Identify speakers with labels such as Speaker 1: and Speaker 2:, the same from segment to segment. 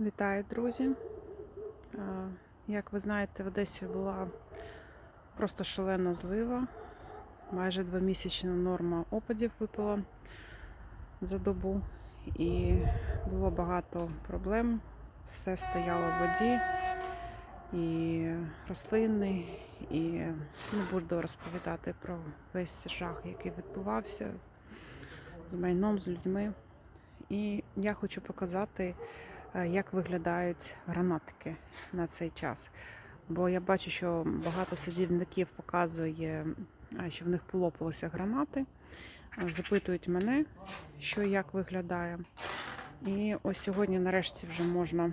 Speaker 1: Вітаю, друзі. Е, Як ви знаєте, в Одесі була просто шалена злива. Майже двомісячна норма опадів випала за добу. І було багато проблем. Все стояло в воді, і рослини, і не буду розповідати про весь жах, який відбувався з- майном, з людьми. І я хочу показати, як виглядають гранатики на цей час. Бо я бачу, що багато садівників показує, е, що в них полопалися гранати, Е, запитують мене, що як виглядає. І ось сьогодні, нарешті, вже можна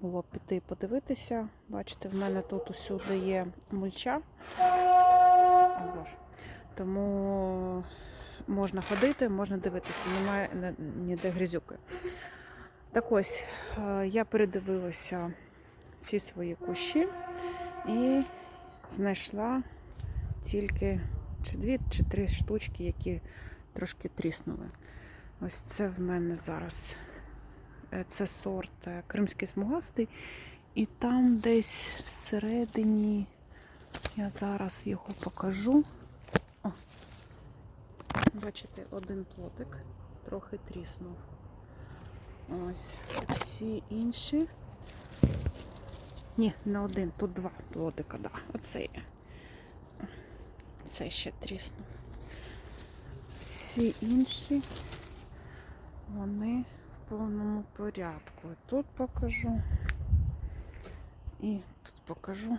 Speaker 1: було піти подивитися. Бачите, в мене тут усюди є мульча. Тому можна ходити, можна дивитися, немає ніде грязюки. Так ось, е, я передивилася всі свої кущі і знайшла тільки чи дві, чи три штучки, які трошки тріснули. Ось це в мене зараз. е, Це сорт е, кримський смугастий. І там десь всередині я зараз його покажу. О, бачите, один плотик трохи тріснув. Ось всі інші. Ні, не один, тут два плодика, да. Оцей. Цей ще тріснув. Всі інші, вони в повному порядку. Тут покажу. І тут покажу.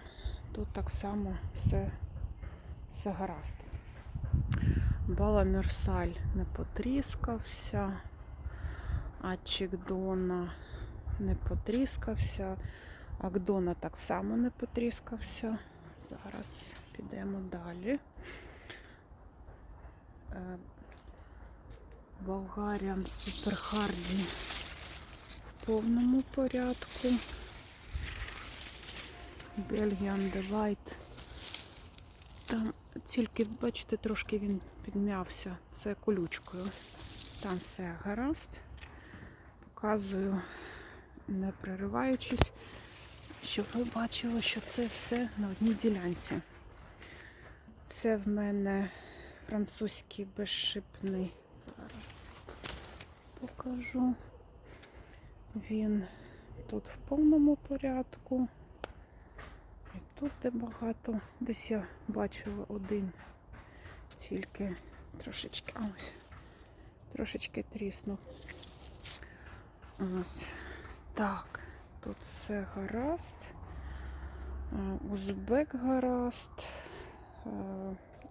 Speaker 1: Тут так само все, все гаразд. Баламюрсаль не потріскався. Ачик Дона не потріскався. Акдона так само не потріскався. Зараз підемо далі. Е, Болгаріан Суперхарді в повному порядку. Бельгіан Девайт. Там тільки, бачите, трошки він підм'явся. Це колючкою. Там все гаразд. Показую, не перериваючись, щоб ви бачили, що це все на одній ділянці. Це в мене французький безшипний. Зараз покажу. Він тут в повному порядку. І тут де багато. Десь я бачила один, тільки трошечки. Ось, трошечки тріснув. Ось так. Тут все гаразд. Е, Узбек гаразд. Е,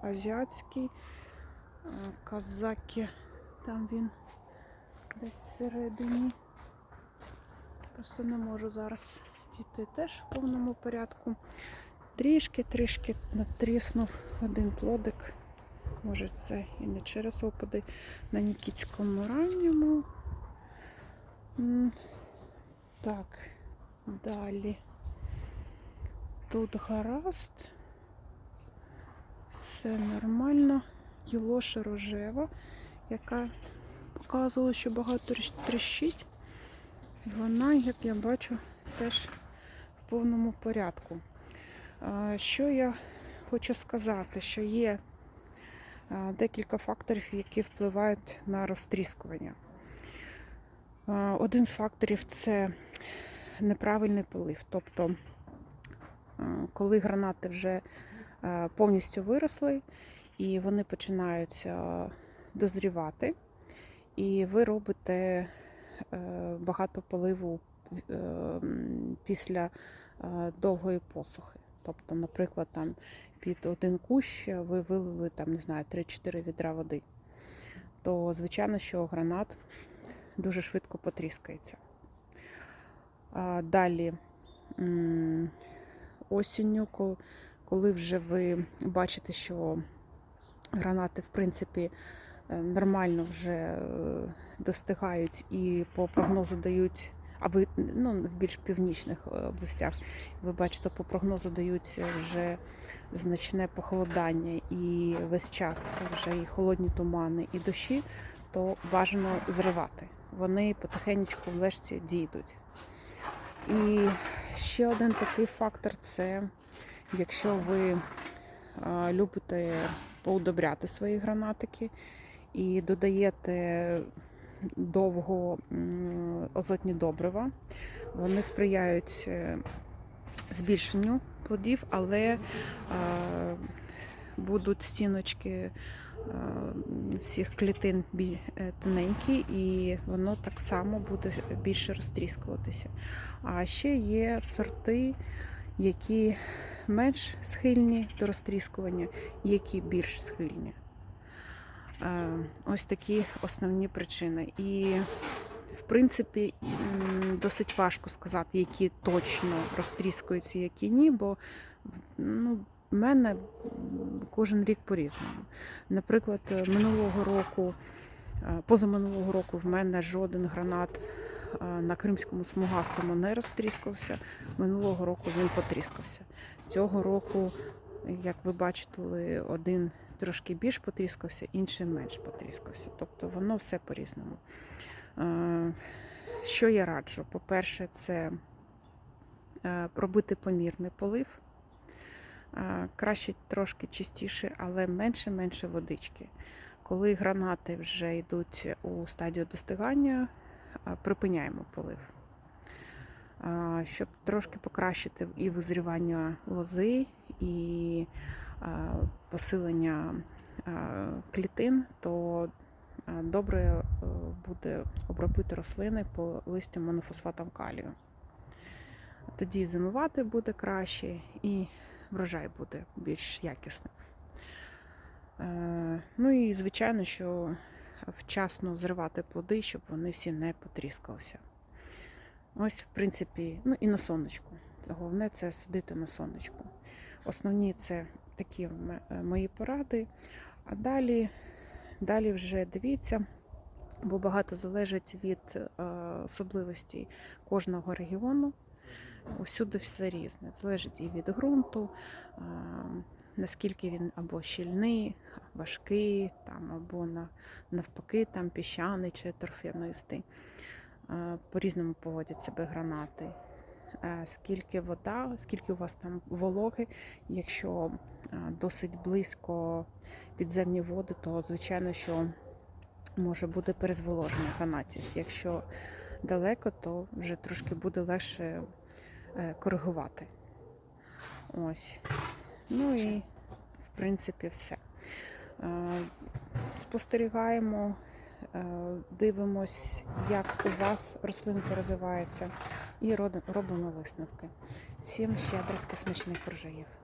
Speaker 1: Азіатський. е, Казаки. Там він десь всередині. Просто не можу зараз діти теж в повному порядку. Трішки, трішки натріснув один плодик. Може це і не через опади на Нікітському ранньому. Так, далі. Тут гаразд. Все нормально. Юлоша рожева, яка показувала, що багато тріщить. Вона, як я бачу, теж в повному порядку. Що я хочу сказати, що є декілька факторів, які впливають на розтріскування. А, Один з факторів це неправильний полив. Тобто, коли гранати вже повністю виросли і вони починають дозрівати, і ви робите е, багато поливу е, після е, довгої посухи. Тобто, наприклад, там під один кущ ви вилили там, не знаю, 3-4 відра води, то звичайно, що гранат дуже швидко потріскається. Далі осінню, коли вже ви бачите, що гранати, в принципі, е, нормально вже е, достигають і по прогнозу дають, а ви ну, в більш північних е, областях, ви бачите, по прогнозу дають вже значне похолодання і весь час вже і холодні тумани, і дощі, то бажано зривати. Вони потихеньку в лежці дійдуть. І ще один такий фактор це якщо ви а, любите поудобряти свої гранатики і додаєте довго азотні добрива, вони сприяють е, збільшенню плодів, але е, будуть стіночки е, всіх клітин е, тоненькі, і воно так само буде більше розтріскуватися. А ще є сорти, які менш схильні до розтріскування, які більш схильні. Е, Ось такі основні причини. І, в принципі, досить важко сказати, які точно розтріскуються, які ні, бо ну, мене кожен рік по-різному. Наприклад, е, минулого року, е, позаминулого року, в мене жоден гранат е, на кримському смугастому не розтріскався. Минулого року він потріскався. Цього року, як ви бачили, один трошки більш потріскався, інший менш потріскався. Тобто воно все по-різному. Що я раджу? По-перше, це пробити помірний полив. Краще трошки чистіше, але менше-менше водички. Коли гранати вже йдуть у стадію достигання, припиняємо полив. Щоб трошки покращити і визрівання лози, і посилення клітин, то добре е, буде обробити рослини по листю монофосфатом калію. Тоді зимувати буде краще і врожай буде більш якісним. Е, Ну і звичайно, що вчасно зривати плоди, щоб вони всі не потріскалися. Ось, в принципі, ну і на сонечку. Головне це сидити на сонечку. Основні це такі е, мої поради. А далі, далі вже дивіться, бо багато залежить від е, особливостей кожного регіону. Усюди все різне. Залежить і від ґрунту, наскільки він або щільний, важкий, там, або навпаки, там піщаний чи торфянистий. По-різному поводять себе гранати. Скільки вода, скільки у вас там вологи. Якщо досить близько підземні води, то звичайно, що може бути перезволоження гранатів. Якщо далеко, то вже трошки буде легше коригувати. Ось. Ну і в принципі все. Е, Спостерігаємо, е, дивимось, як у вас рослинка розвивається, і робимо висновки. Всім щедрих та смачних врожаїв!